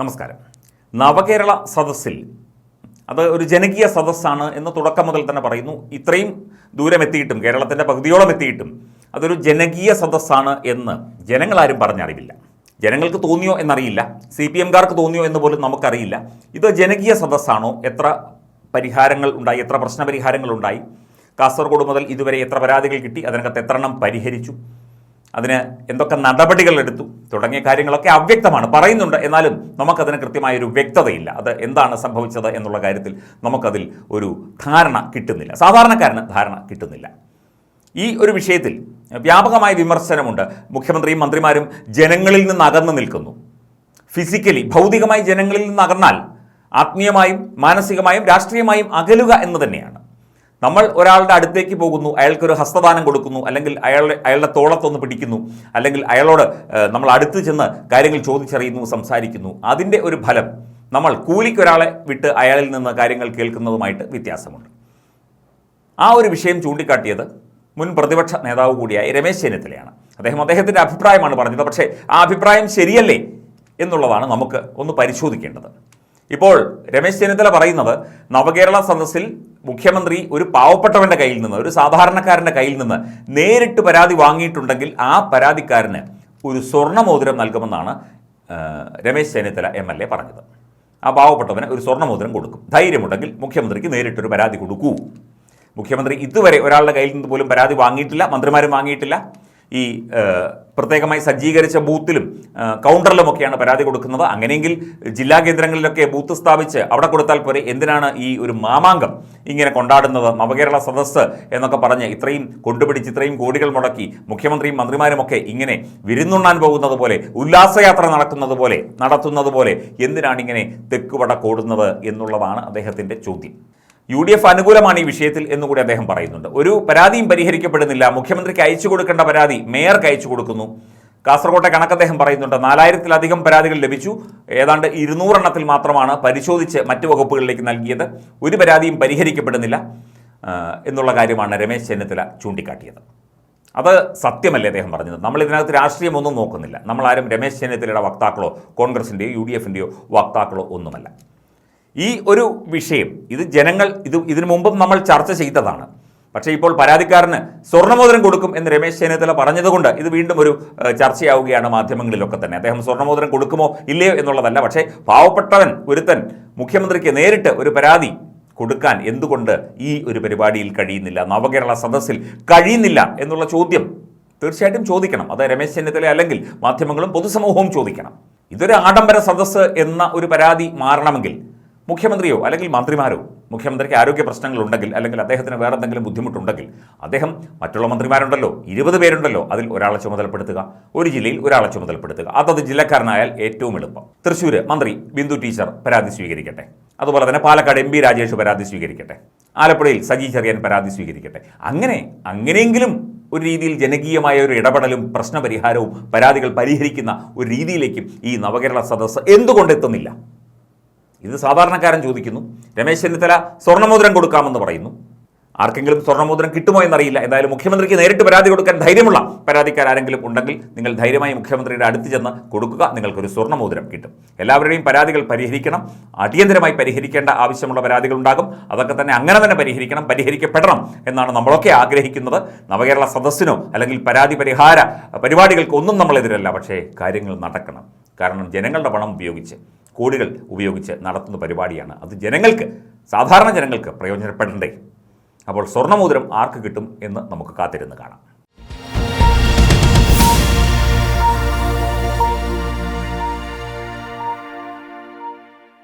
നമസ്കാരം. നവകേരള സദസ്സിൽ അത് ഒരു ജനകീയ സദസ്സാണ് എന്ന് തുടക്കം മുതൽ തന്നെ പറയുന്നു. ഇത്രയും ദൂരം എത്തിയിട്ടും കേരളത്തിന്റെ പകുതിയോളം എത്തിയിട്ടും അതൊരു ജനകീയ സദസ്സാണ് എന്ന് ജനങ്ങളാരും പറഞ്ഞറിവില്ല. ജനങ്ങൾക്ക് തോന്നിയോ എന്നറിയില്ല. സി പി എംകാർക്ക് തോന്നിയോ എന്ന് പോലും നമുക്കറിയില്ല. ഇത് ജനകീയ സദസ്സാണോ? എത്ര പരിഹാരങ്ങൾ ഉണ്ടായി? എത്ര പ്രശ്നപരിഹാരങ്ങൾ ഉണ്ടായി? കാസർഗോഡ് മുതൽ ഇതുവരെ എത്ര പരാതികൾ കിട്ടി? അതിനകത്ത് എത്ര എണ്ണം പരിഹരിച്ചു? അതിന് എന്തൊക്കെ നടപടികൾ എടുത്തു തുടങ്ങിയ കാര്യങ്ങളൊക്കെ അവ്യക്തമാണ് പറയുന്നുണ്ട്. എന്നാലും നമുക്കതിന് കൃത്യമായൊരു വ്യക്തതയില്ല. അത് എന്താണ് സംഭവിച്ചത് എന്നുള്ള കാര്യത്തിൽ നമുക്കതിൽ ഒരു ധാരണ കിട്ടുന്നില്ല. സാധാരണക്കാരന് ധാരണ കിട്ടുന്നില്ല. ഈ ഒരു വിഷയത്തിൽ വ്യാപകമായ വിമർശനമുണ്ട്. മുഖ്യമന്ത്രിയും മന്ത്രിമാരും ജനങ്ങളിൽ നിന്ന് അകന്നു നിൽക്കുന്നു. ഫിസിക്കലി ഭൗതികമായി ജനങ്ങളിൽ നിന്ന് അകന്നാൽ ആത്മീയമായും മാനസികമായും രാഷ്ട്രീയമായും അകലുക എന്ന് തന്നെയാണ്. നമ്മൾ ഒരാളുടെ അടുത്തേക്ക് പോകുന്നു അയാൾക്കൊരു ഹസ്തദാനം കൊടുക്കുന്നു അല്ലെങ്കിൽ അയാളുടെ അയാളുടെ തോളത്തൊന്ന് പിടിക്കുന്നു അല്ലെങ്കിൽ അയാളോട് നമ്മൾ അടുത്ത് ചെന്ന് കാര്യങ്ങൾ ചോദിച്ചറിയുന്നു സംസാരിക്കുന്നു. അതിന്റെ ഒരു ഫലം നമ്മൾ കൂലിക്കൊരാളെ വിട്ട് അയാളിൽ നിന്ന് കാര്യങ്ങൾ കേൾക്കുന്നതുമായിട്ട് വ്യത്യാസമുണ്ട്. ആ ഒരു വിഷയം ചൂണ്ടിക്കാട്ടിയത് മുൻ പ്രതിപക്ഷ നേതാവ് കൂടിയായ രമേശ് ചെന്നിത്തലയാണ്. അദ്ദേഹം അദ്ദേഹത്തിന്റെ അഭിപ്രായമാണ് പറഞ്ഞത്. പക്ഷേ ആ അഭിപ്രായം ശരിയല്ലേ എന്നുള്ളതാണ് നമുക്ക് ഒന്ന് പരിശോധിക്കേണ്ടത്. ഇപ്പോൾ രമേശ് ചെന്നിത്തല പറയുന്നത് നവകേരള സദസ്സിൽ മുഖ്യമന്ത്രി ഒരു പാവപ്പെട്ടവന്റെ കയ്യിൽ നിന്ന് ഒരു സാധാരണക്കാരന്റെ കയ്യിൽ നിന്ന് നേരിട്ട് പരാതി വാങ്ങിയിട്ടുണ്ടെങ്കിൽ ആ പരാതിക്കാരന് ഒരു സ്വർണമോതിരം നൽകുമെന്നാണ് Ramesh Chennithala M L A പറഞ്ഞത്. ആ പാവപ്പെട്ടവന് ഒരു സ്വർണമോതിരം കൊടുക്കും. ധൈര്യമുണ്ടെങ്കിൽ മുഖ്യമന്ത്രിക്ക് നേരിട്ടൊരു പരാതി കൊടുക്കൂ. മുഖ്യമന്ത്രി ഇതുവരെ ഒരാളുടെ കയ്യിൽ നിന്ന് പോലും പരാതി വാങ്ങിയിട്ടില്ല മന്ത്രിമാരും വാങ്ങിയിട്ടില്ല. ഈ പ്രത്യേകമായി സജ്ജീകരിച്ച ബൂത്തിലും കൗണ്ടറിലുമൊക്കെയാണ് പരാതി കൊടുക്കുന്നത്. അങ്ങനെയെങ്കിൽ ജില്ലാ കേന്ദ്രങ്ങളിലൊക്കെ ബൂത്ത് സ്ഥാപിച്ച് അവിടെ കൊടുത്താൽ പോരെ. എന്തിനാണ് ഈ ഒരു മാമാങ്കം ഇങ്ങനെ കൊണ്ടാടുന്നത്? നവകേരള സദസ്സ് എന്നൊക്കെ പറഞ്ഞ് ഇത്രയും കൊണ്ടുപിടിച്ച് ഇത്രയും കോടികൾ മുടക്കി മുഖ്യമന്ത്രിയും മന്ത്രിമാരുമൊക്കെ ഇങ്ങനെ വിരുന്നുണ്ണാൻ പോകുന്നത് പോലെ ഉല്ലാസയാത്ര നടക്കുന്നത് പോലെ നടത്തുന്നത് പോലെ എന്തിനാണ് ഇങ്ങനെ തെക്കുവട കൂടുന്നത് എന്നുള്ളതാണ് അദ്ദേഹത്തിന്റെ ചോദ്യം. യു ഡി എഫ് അനുകൂലമാണ് ഈ വിഷയത്തിൽ എന്നുകൂടി അദ്ദേഹം പറയുന്നുണ്ട്. ഒരു പരാതിയും പരിഹരിക്കപ്പെടുന്നില്ല. മുഖ്യമന്ത്രിക്ക് അയച്ചു കൊടുക്കേണ്ട പരാതി മേയർക്ക് അയച്ചു കൊടുക്കുന്നു. കാസർകോട്ടെ കണക്ക് അദ്ദേഹം പറയുന്നുണ്ട്. നാലായിരത്തിലധികം പരാതികൾ ലഭിച്ചു. ഏതാണ്ട് ഇരുന്നൂറെണ്ണത്തിൽ മാത്രമാണ് പരിശോധിച്ച് മറ്റു വകുപ്പുകളിലേക്ക് നൽകിയത്. ഒരു പരാതിയും പരിഹരിക്കപ്പെടുന്നില്ല എന്നുള്ള കാര്യമാണ് രമേശ് ചെന്നിത്തല ചൂണ്ടിക്കാട്ടിയത്. അത് സത്യമല്ലേ അദ്ദേഹം പറഞ്ഞത്? നമ്മൾ ഇതിനകത്ത് രാഷ്ട്രീയമൊന്നും നോക്കുന്നില്ല. നമ്മളാരും രമേശ് ചെന്നിത്തലയുടെ വക്താക്കളോ കോൺഗ്രസിന്റെയോ യു ഡി എഫിന്റെയോ വക്താക്കളോ ഒന്നുമല്ല. ഈ ഒരു വിഷയം ഇത് ജനങ്ങൾ ഇത് ഇതിനു മുമ്പും നമ്മൾ ചർച്ച ചെയ്തതാണ്. പക്ഷേ ഇപ്പോൾ പരാതിക്കാരന് സ്വർണമോതിരം കൊടുക്കും എന്ന് രമേശ് ചെന്നിത്തല പറഞ്ഞതുകൊണ്ട് ഇത് വീണ്ടും ഒരു ചർച്ചയാവുകയാണ് മാധ്യമങ്ങളിലൊക്കെ തന്നെ. അദ്ദേഹം സ്വർണമോതിരം കൊടുക്കുമോ ഇല്ലയോ എന്നുള്ളതല്ല. പക്ഷേ പാവപ്പെട്ടവൻ ഒരുത്തൻ മുഖ്യമന്ത്രിക്ക് നേരിട്ട് ഒരു പരാതി കൊടുക്കാൻ എന്തുകൊണ്ട് ഈ ഒരു പരിപാടിയിൽ കഴിയുന്നില്ല? നവകേരള സദസ്സിൽ കഴിയുന്നില്ല എന്നുള്ള ചോദ്യം തീർച്ചയായിട്ടും ചോദിക്കണം. അത് രമേശ് ചെന്നിത്തല അല്ലെങ്കിൽ മാധ്യമങ്ങളും പൊതുസമൂഹവും ചോദിക്കണം. ഇതൊരു ആഡംബര സദസ്സ് എന്ന ഒരു പരാതി മാറണമെങ്കിൽ മുഖ്യമന്ത്രിയോ അല്ലെങ്കിൽ മന്ത്രിമാരോ മുഖ്യമന്ത്രിക്ക് ആരോഗ്യ പ്രശ്നങ്ങളുണ്ടെങ്കിൽ അല്ലെങ്കിൽ അദ്ദേഹത്തിന് വേറെ എന്തെങ്കിലും ബുദ്ധിമുട്ടുണ്ടെങ്കിൽ അദ്ദേഹം മറ്റുള്ള മന്ത്രിമാരുണ്ടല്ലോ ഇരുപത് പേരുണ്ടല്ലോ അതിൽ ഒരാളെ ചുമതലപ്പെടുത്തുക ഒരു ജില്ലയിൽ ഒരാളെ ചുമതലപ്പെടുത്തുക. അതത് ജില്ലക്കാരനായാൽ ഏറ്റവും എളുപ്പം. തൃശ്ശൂർ മന്ത്രി ബിന്ദു ടീച്ചർ പരാതി സ്വീകരിക്കട്ടെ. അതുപോലെ തന്നെ പാലക്കാട് എം രാജേഷ് പരാതി സ്വീകരിക്കട്ടെ. ആലപ്പുഴയിൽ സജി ചെറിയാൻ പരാതി സ്വീകരിക്കട്ടെ. അങ്ങനെ അങ്ങനെയെങ്കിലും ഒരു രീതിയിൽ ജനകീയമായ ഒരു ഇടപെടലും പ്രശ്നപരിഹാരവും പരാതികൾ പരിഹരിക്കുന്ന ഒരു രീതിയിലേക്കും ഈ നവകേരള സദസ്സ് എന്തുകൊണ്ട് എത്തുന്നില്ല? ഇത് സാധാരണക്കാരൻ ചോദിക്കുന്നു. രമേശ് ചെന്നിത്തല സ്വർണമോതിരം കൊടുക്കാമെന്ന് പറയുന്നു. ആർക്കെങ്കിലും സ്വർണമോതിരം കിട്ടുമോ എന്നറിയില്ല. എന്തായാലും മുഖ്യമന്ത്രിക്ക് നേരിട്ട് പരാതി കൊടുക്കാൻ ധൈര്യമുള്ള പരാതിക്കാരെങ്കിലും ഉണ്ടെങ്കിൽ നിങ്ങൾ ധൈര്യമായി മുഖ്യമന്ത്രിയുടെ അടുത്ത് ചെന്ന് കൊടുക്കുക. നിങ്ങൾക്കൊരു സ്വർണമോതിരം കിട്ടും. എല്ലാവരുടെയും പരാതികൾ പരിഹരിക്കണം. അടിയന്തരമായി പരിഹരിക്കേണ്ട ആവശ്യമുള്ള പരാതികൾ ഉണ്ടാകും. അതൊക്കെ തന്നെ അങ്ങനെ തന്നെ പരിഹരിക്കണം പരിഹരിക്കപ്പെടണം എന്നാണ് നമ്മളൊക്കെ ആഗ്രഹിക്കുന്നത്. നവകേരള സദസ്സിനോ അല്ലെങ്കിൽ പരാതി പരിഹാര പരിപാടികൾക്കൊന്നും നമ്മളെതിരല്ല. പക്ഷേ കാര്യങ്ങൾ നടക്കണം. കാരണം ജനങ്ങളുടെ പണം ഉപയോഗിച്ച്. കോടികൾ ഉപയോഗിച്ച് നടത്തുന്ന പരിപാടിയാണ്. അത് ജനങ്ങൾക്ക് സാധാരണ ജനങ്ങൾക്ക് പ്രയോജനപ്പെടണ്ടേ? അപ്പോൾ സ്വർണമോതിരം ആർക്ക് കിട്ടും എന്ന് നമുക്ക് കാത്തിരുന്ന് കാണാം.